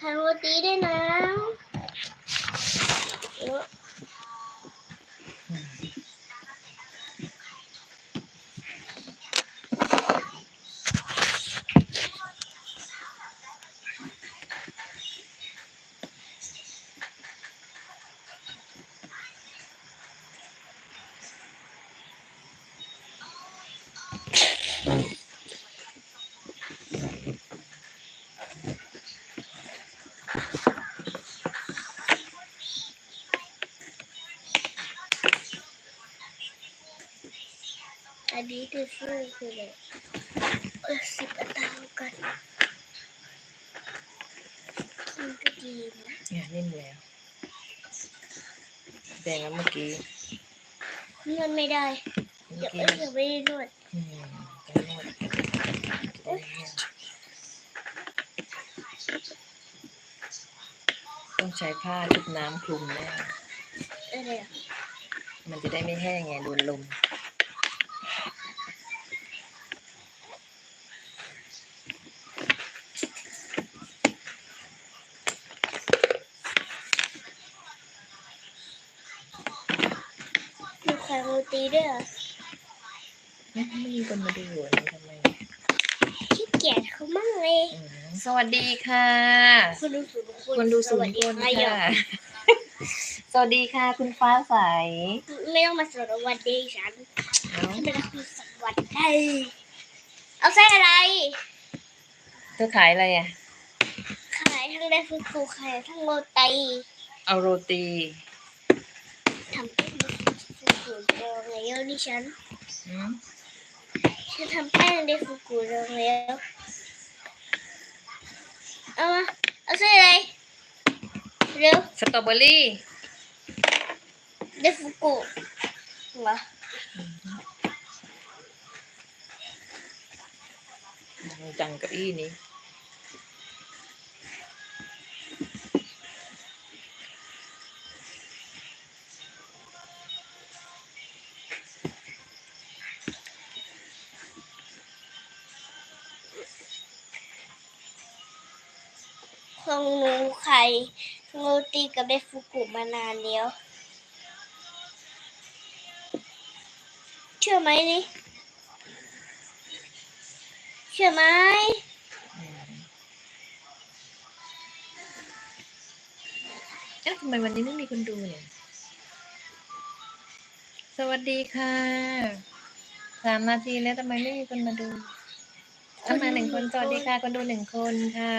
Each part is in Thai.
ขายโรตีได้วยนะ อันนี้คือฟูคืออะไรเออสิบอัตรากันมันก็ดีนะเนี่ยเล่นแล้วแดงแล้วเมื่อกี้นวดไม่ได้เมื่เดี๋อยวกี้เอ้ยเดี๋ยวไม่ได้นวดอืมจะนวดจะได้เนี่ยต้องใช้ผ้าชุบน้ำคลุมแน่อะไรอะมันจะได้ไม่แห้งไงโดนลมมีขายโร ตีด้วยเหรอไม่มีคนมาดูหัวนี่ทำไมขี้เกียจเขามั่งเลยอืมสวัสดีค่ะคนดูสูงคนดูสูงคนไม่ค่ะ สวัสดีค่ะ คุณฟ้าใสไม่ต้องมาสวัสดีฉันเอ้าฉันเป็นคนสวัสดีเอาไส้อะไรเธอขายอะไรอะ ขายทั้งไดฟูกุขายทั้งโรตีเอาโรตีทำเป็น ฟูกุโรงแล้วนี่ฉันอืมฉันทำแป้งไดฟูกุ งเก้าอี้นี้ของหนูขายโรตีกับไดฟูกุมานานแล้ว เชื่อไหมนี่เชื่อไหมอืมเอ๊ะทำไมวันนี้ไม่มีคนดูเนี่ย สวัสดีค่ะสามนาทีแล้วทำไมไม่มีคนมาดูเข้ามาหนึ่งคนสวัสดีค่ะ คนดูหนึ่งคนค่ะ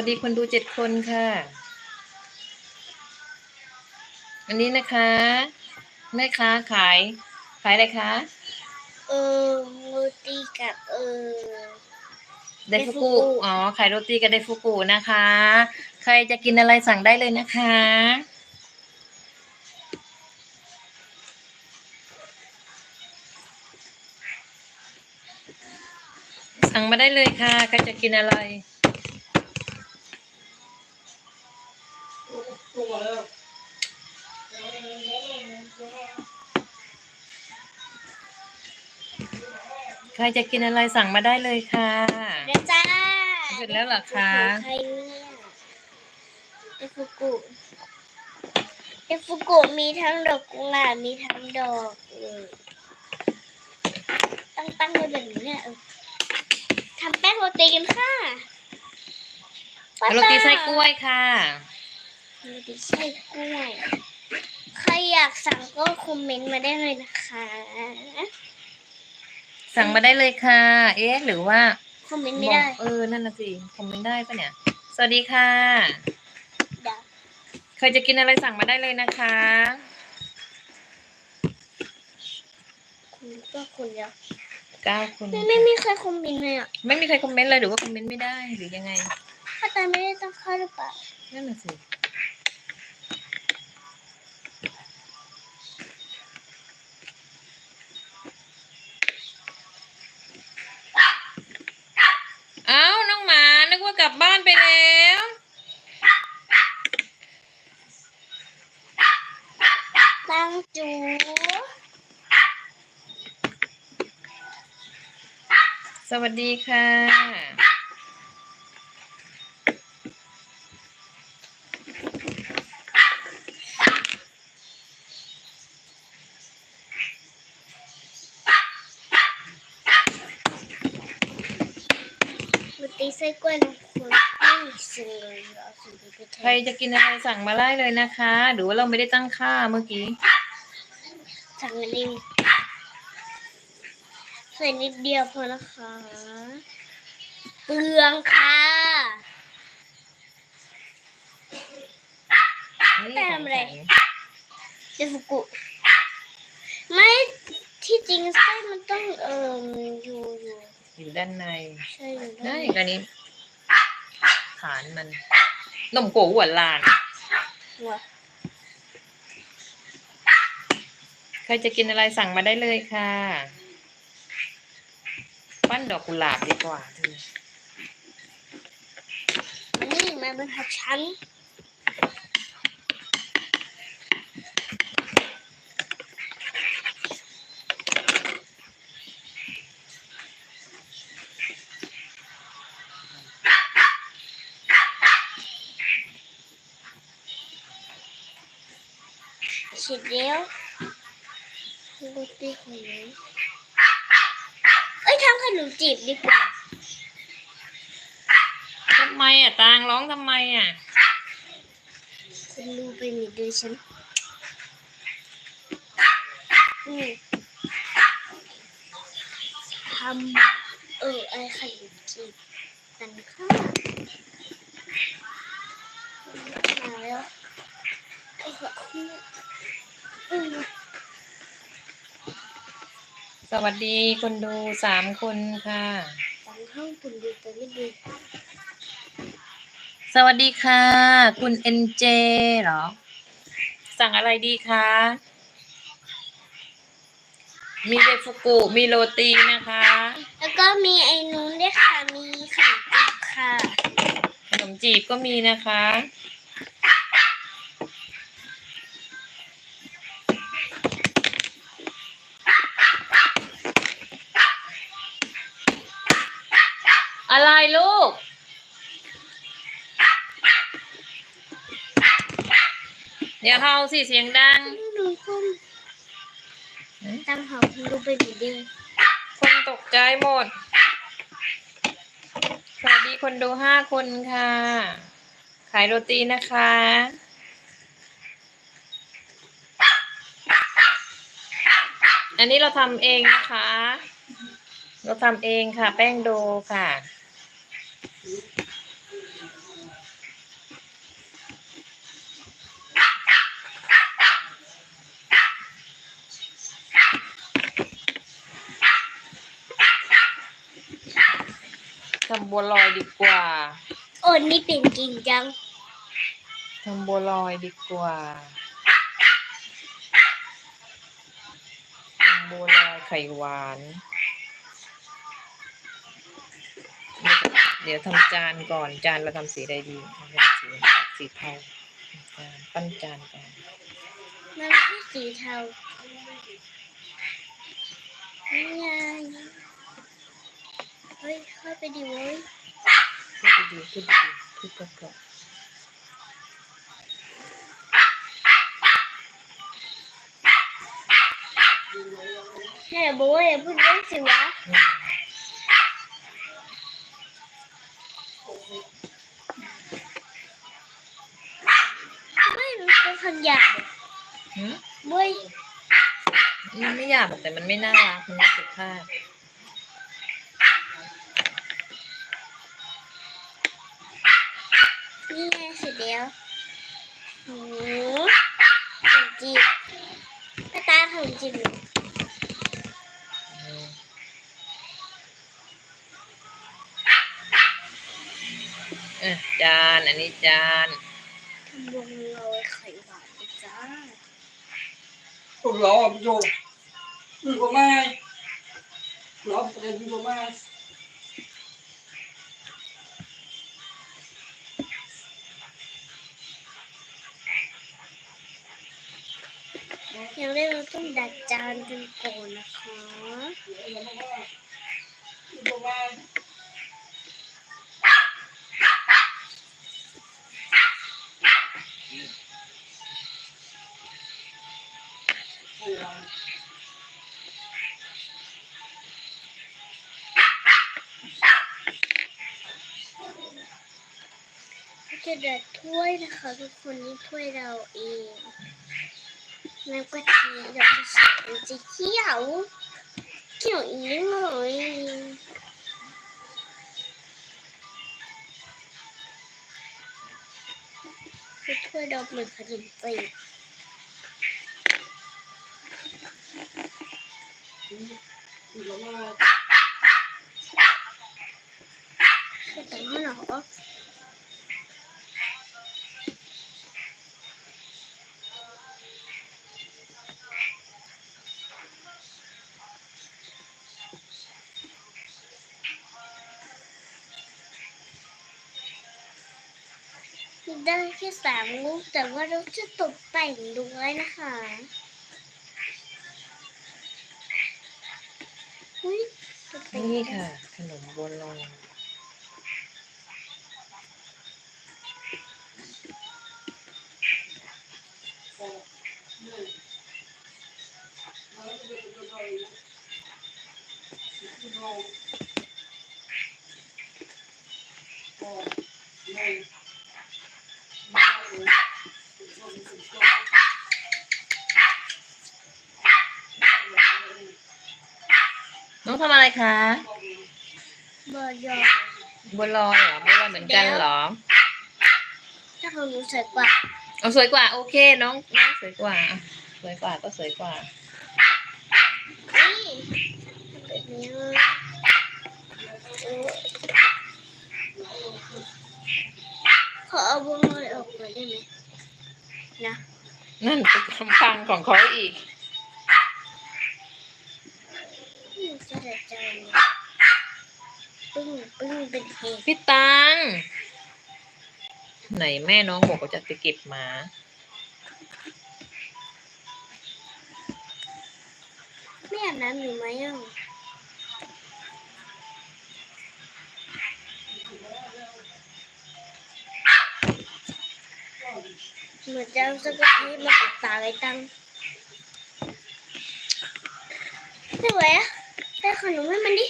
วัสดีคนดูเจ็ดคนค่ะ อันนี้นะคะ แม่ค้าขาย ขายอะไรคะ เออโรตีกับเออไดฟุไดฟุกุกุ อ๋อ ขายโรตีกับไดฟุกุนะคะ ใครจะกินอะไรสั่งได้เลยนะคะ สั่งมาได้เลยค่ะ ใครจะกินอะไร ใครจะกินอะไรสั่งมาได้เลยค่ะเดี๋ยวจ้าเสร็จแล้วเหรอคะใครเนี่ยไดฟูกุไดฟูกุมีทั้งดอกกุหลาบมีทั้งดอกเออตั้งตั้งไว้แบบนี้เนี่ยเออทำแป้งโรตีกันค่ะป้าโรตีไส้กล้วยค่ะ โรตีไส้กล้วย ใครอยากสั่งก็คอมเมนต์มาได้เลยนะคะ สั่งมาได้เลยค่ะ เอ๊ะหรือว่าคอมเมนต์ไม่ได้บอกเออ นั่นน่ะสิ คอมเมนต์ได้ปะเนี่ย สวัสดีค่ะ เดี๋ยวใครจะกินอะไรสั่งมาได้เลยนะคะ คุณก็คุณเดียวเก้าคน ไม่ไม่มีใครคอมเมนต์เลยอะไม่มีใครคอมเมนต์เลยหรือว่าคอมเมนต์ไม่ได้หรือยังไง ถ้าตาไม่ได้ตั้งค่าหรือเปล่า นั่นน่ะสิเอ้า น้องหมา นึกว่ากลับบ้านไปแล้ว ตั้งจู ส วัสดีค่ะ มันตีไส้กล้วยน้ำคนไม่มีสิ่งเลยเอาสิ่งไปแทใครนจะกินอะไรสั่งมาได้เลยนะคะ หรือว่าเราไม่ได้ตั้งค่าเมื่อกี้ สั่งอันนี้ ใส่นิดเดียวพอนะคะ เปลืองค่ะนี่แต่ทำอะไรของฉันเดฟุกุไม่ที่จริงไส้มันต้องเอ่ออยู่อยู่อยู่ด้านในใช่อยู่ได้ได้กันนี้ ฐานมันนมโกหัวลาน หัวใครจะกินอะไรสั่งมาได้เลยค่ะ ปั้นดอกกุหลาบดีกว่าเธอนี่มันเป็นหักชั้นเสร็จแล้วโรตีหอยเอ้ย ทำขนมจีบดีกว่าทำไมอะตางร้องทำไมอะคุณดูไปมีดูฉันอืมทำเออไอ้ขนมจีบกันค่ะมาแล้วไอ้หัวคู่อืม สวัสดีคนดูสามคนค่ะตังห้องคุณดูแต่ไม่ดูสวัสดีค่ะ คุณเอ็นเจเหรอ สั่งอะไรดีคะ มีเดฟุกุ มีโรตีนะคะ แล้วก็มีไอ้นู้นด้วยค่ะ มีขนมจีบค่ะ ขนมจีบก็มีนะคะ ดี๋ยวเฮาสิเสียงดังดูคุณตามหาคุณดูไปมีดูคนตกใจหมด สวัสดีคนดูห้าคนค่ะ ขายโรตีนะคะอันนี้เราทำเองนะคะ เราทำเองค่ะ แป้งโดค่ะำบัวลอยดีกว่า โอ้นี่เป็นจริงจังทำบัวลอยดีกว่าทำบัวลอยไข่หวาน เดี๋ยวทำจานก่อนจานเราทำสีใดดีเอาเป็นสีสีเทาจานปั้นจานก่อนมันไม่ใช่สีเทานี่ไง เฮ้ยเข้าไปดิเว้ยพูดดีๆพูดดีๆพูดเพราะแม่บอกว่าอย่าพูดเรื่องสิวะไม่มันเป็นคำหยาบหืมเว้ยมันไม่หยาบแต่มันไม่น่ารักมันไม่สุภาพ ไงเสร็จแล้วหืมขนมจีบหน้าตาขนมจีบเหรออืมเอะจานอันนี้จานทำวงโรยไข่หวานไปจ้า Tôi lo làm vô. Đừng có mai. Lo một đêm đừng có mai. ยั งได้เราต้องดัดจานกันก่อนนะคะเอาจะเด็ดถ้วยนะคะทุกคนนี่ถ้วยเราเอง น้ำกะทิเราจะใส่เป็นสีเขียวเไม่ก็แต่ว่าเหรอได้แค่สามลูกแต่ว่าเราจะตกแต่งด้วยนะคะอุ้ยตกแต่งนี่ค่ะ ขนมบัวลอย น้องทำอะไรคะ เบอร์ยอ บัวลอยเหรอบัวลอยเหมือนกันเหรอ ถ้าของหนูสวยกว่าเอาสวยกว่า โอเค น้องน้องสวยกว่าอะสวยกว่าก็สวยกว่า นี่แบบนี้ขอเอาบัวลอยออกหน่อยได้ไหมนะ นั่นเป็นคำพังของเขาอีก หนูจะได้ใจเลย ปึ้งปึ้งเป็นเพลงพี่ตัง ไหนแม่น้องบอกว่าจะไปเก็บหมาไม่อาบน้ำอยู่ไหมอะเหมือนจะเอาสกอตเทปมาปิดตาไว้ตั้งไม่ไหวอะได้ขนมให้มันดิ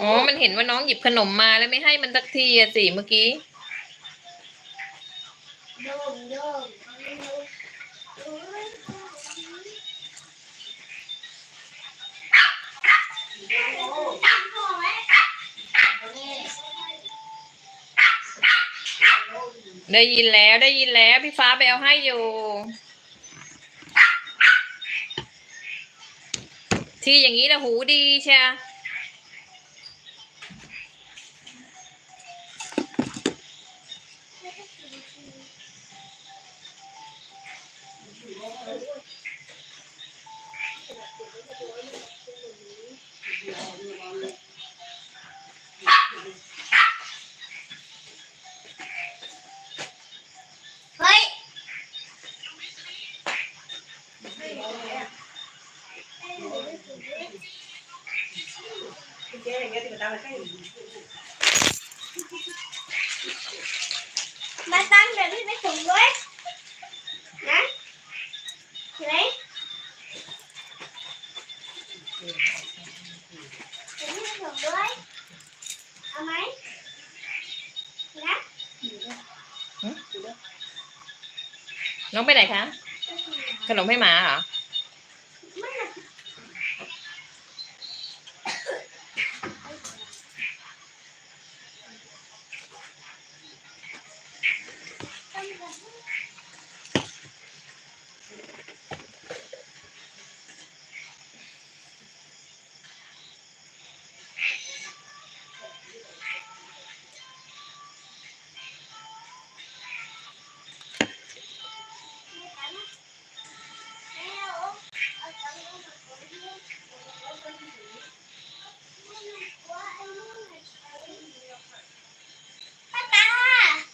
อ๋อ มันเห็นว่าน้องหยิบขนมมาแล้วไม่ให้มันสักทีอะสิเมื่อกี้ได้ยินแล้วได้ยินแล้ว พี่ฟ้าไปเอาให้อยู่ ที่อย่างนี้นะหูดีใช่เมาตั้งเดี๋ยวพี่ไปส่งด้วยนะเห็นไหมเดี๋ย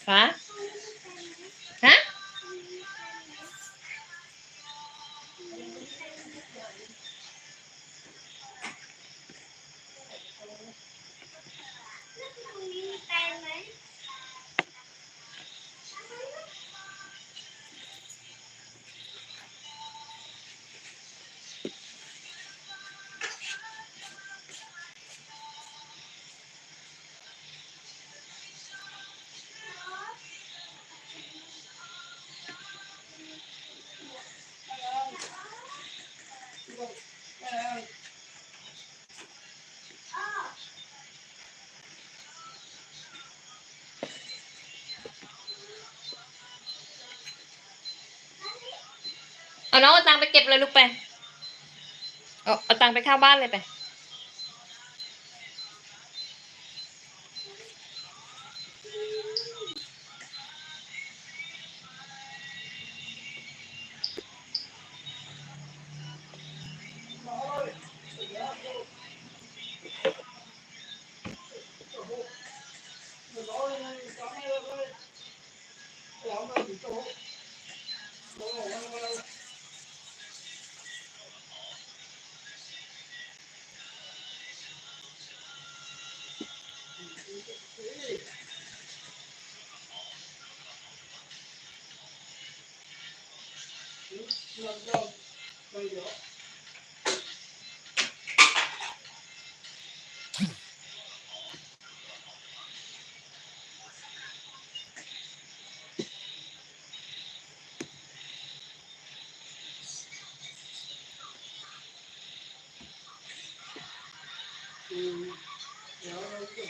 ค เอาน้องเอาตังไปเก็บเลยลูกไป เอาเอาตังไปเข้าบ้านเลยไป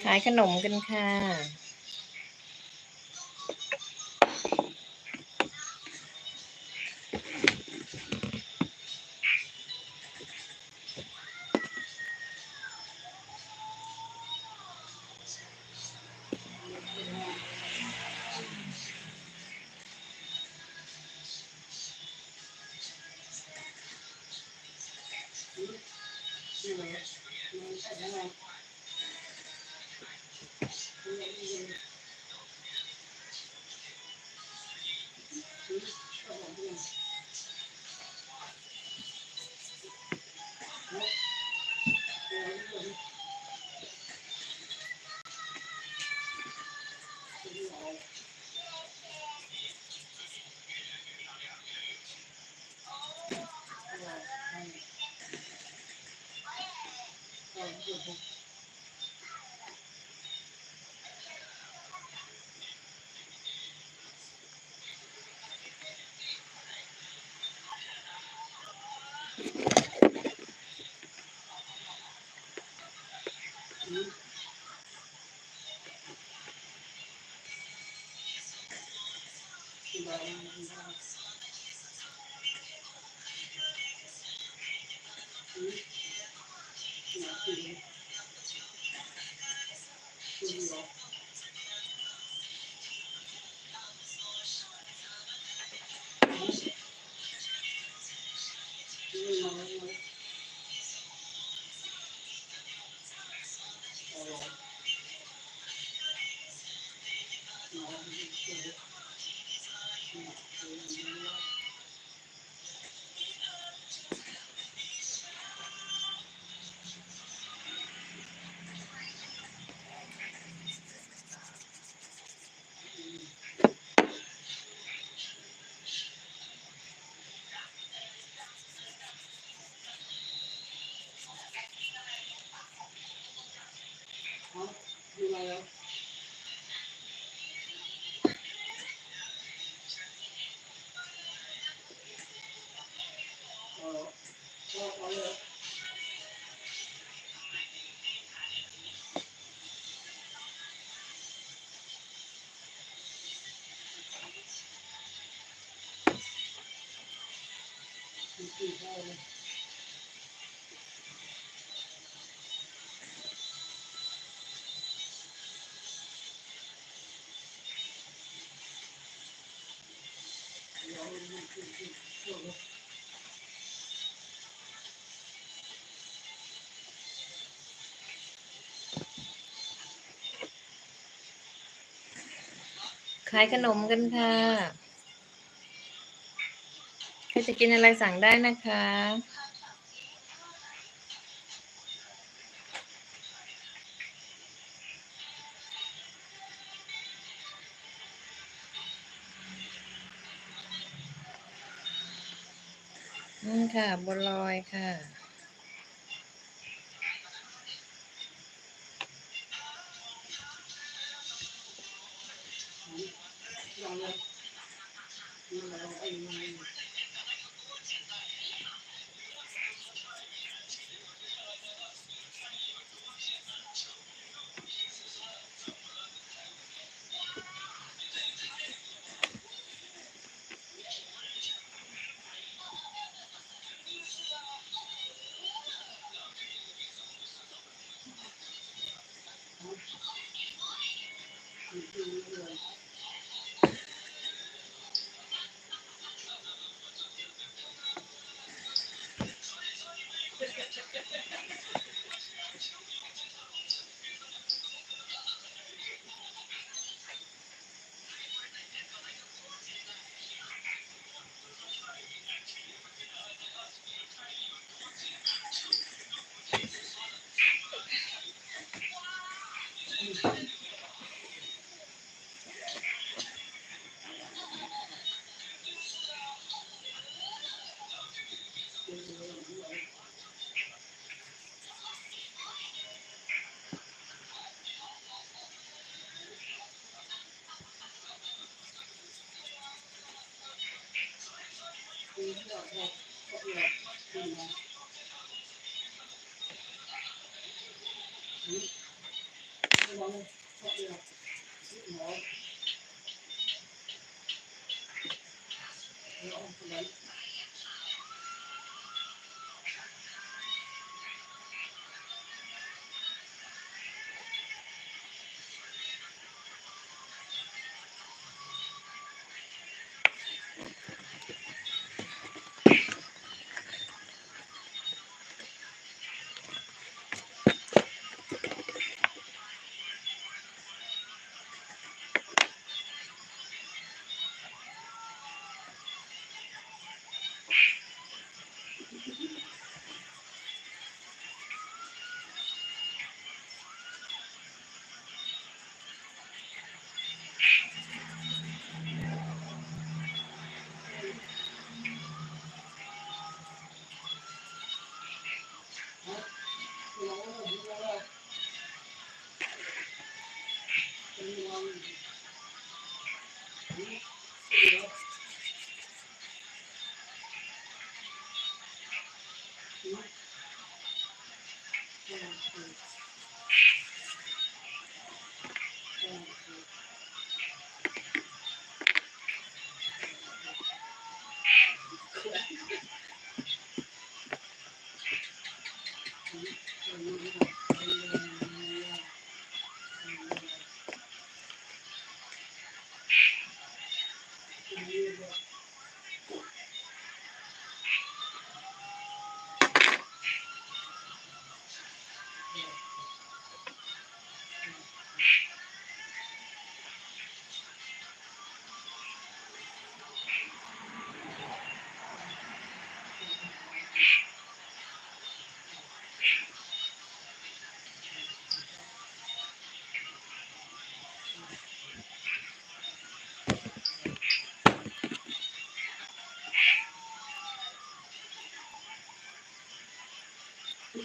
ขายขนมกันค่ะ Thank you. Glória. nè Thank you. ขายขนมกันค่ะ ใครจะกินอะไรสั่งได้นะคะ อืมค่ะบัวลอยค่ะ อ ดู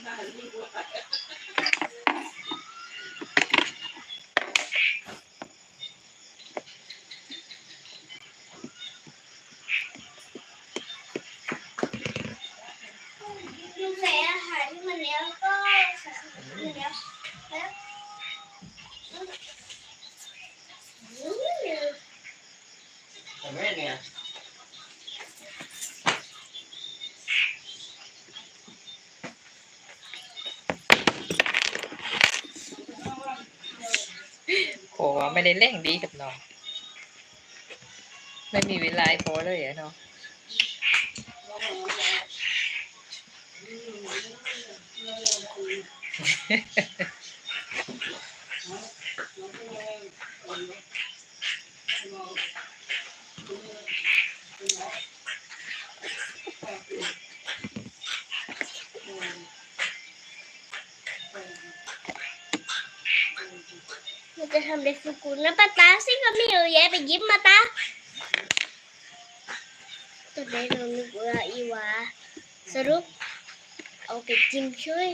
Gracias. ไม่ได้เร่งดีกับน้อง ไม่มีเวลาพอเลยอะเนาะ จะทำเด็กฟุกุนะป้าตาซิก็มีเยอะแยะไปหยิบมาตาตัวเด็กเรานึกว่าอีหวาสรุปเอาไปกินช่วย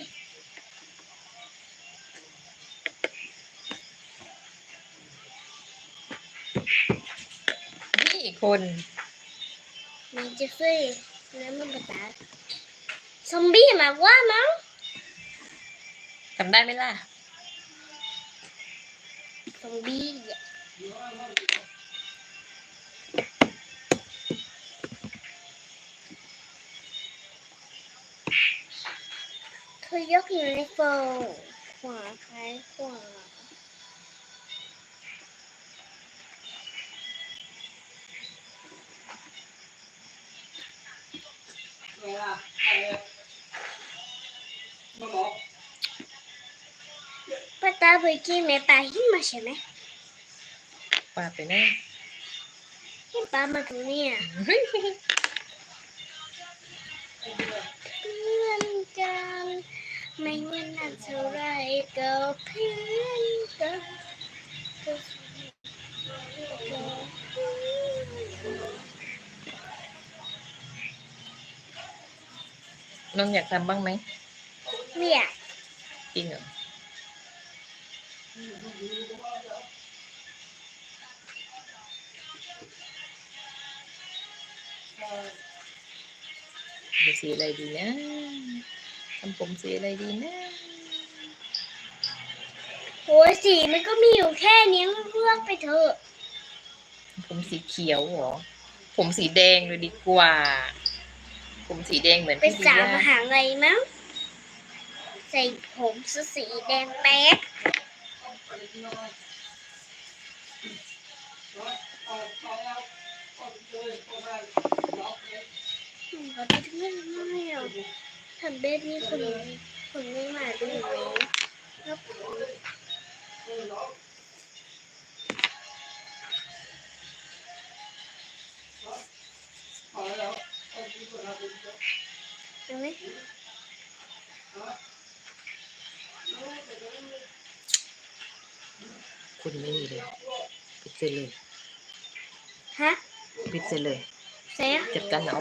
นี่คนมันจะช่วยแล้วมันป้าตาซอมบี้มากกว่ามั้งทำได้ไหมล่ะ ซอมบี้เธอยกอยู่ในโฟมขวาซ้ายขวาเวลาอะไรมาบอกป้าตาไปกินแม่ปลาหิมาใช่ไหมปาไปไหนหิมปลามาตรงเนี้ยเฮ้ยเพื่อนกันไม่ว่านานเท่าไรก็เพื่อนกันน้องอยากทำบ้างไหมไม่อยากจริงเหรอ ดูสีอะไรดีนะทำผมสีอะไรดีนะโอ้ยสีมันก็มีอยู่แค่นี้เลือกไปเถอะผมสีเขียวเหรอ ผมสีแดงเลยดีกว่า ผมสีแดงเหมือนเป็นพี่สาวดีมยหาลัยมั้งใส่ผมสีแดงแป๊ด เขาไปทำไมอะทำเบสนี่คนคนไม่มาดูไหมแล้วเห็นไหมคุณไม่มีเลยปิดเสเลยฮะ ปิดเสเลย เสียจัดการเอา